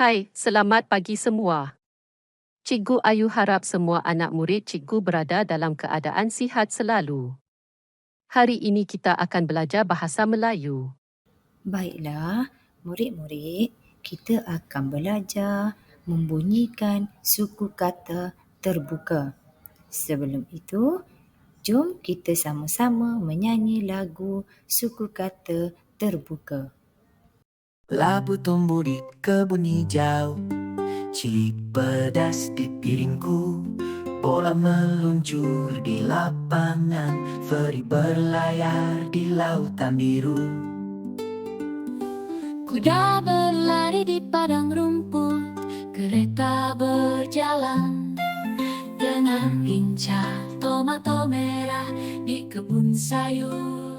Hai, selamat pagi semua. Cikgu Ayu harap semua anak murid cikgu berada dalam keadaan sihat selalu. Hari ini kita akan belajar bahasa Melayu. Baiklah, murid-murid, kita akan belajar membunyikan suku kata terbuka. Sebelum itu, jom kita sama-sama menyanyi lagu suku kata terbuka. Labu tumbuh di kebun hijau Cili pedas di piringku. Bola meluncur di lapangan Feri berlayar di lautan biru. Kuda berlari di padang rumput, kereta berjalan. Dengan lincah tomato merah di kebun sayur.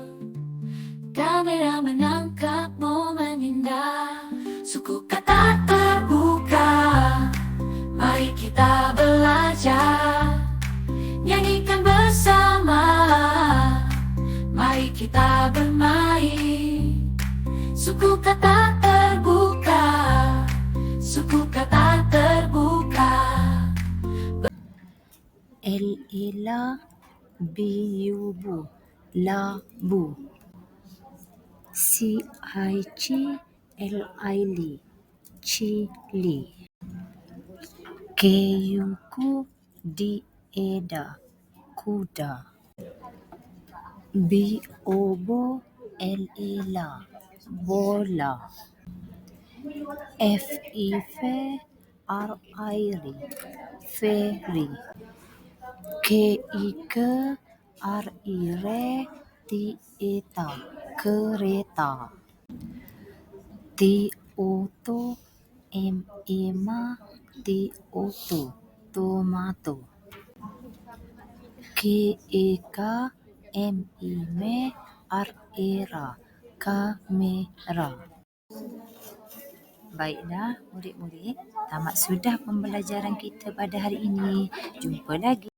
Kamera menangkap momen indah, suku kata terbuka. Mari kita belajar, nyanyikan bersama. Mari kita bermain. Suku kata terbuka Suku kata terbuka El-ila biyubu labu. Si-ai-ci el-aili cili. Keyuku di-eda kuda. Bi-obo el-ila bola. F-ife ar-airi feri. Ke-ike ar-ire ti-eta kereta. Ti-oto em-ema ti-oto tomato. Ke-eka em-ime ar-era kamera. Baiklah, murid-murid, tamat sudah pembelajaran kita pada hari ini. Jumpa lagi.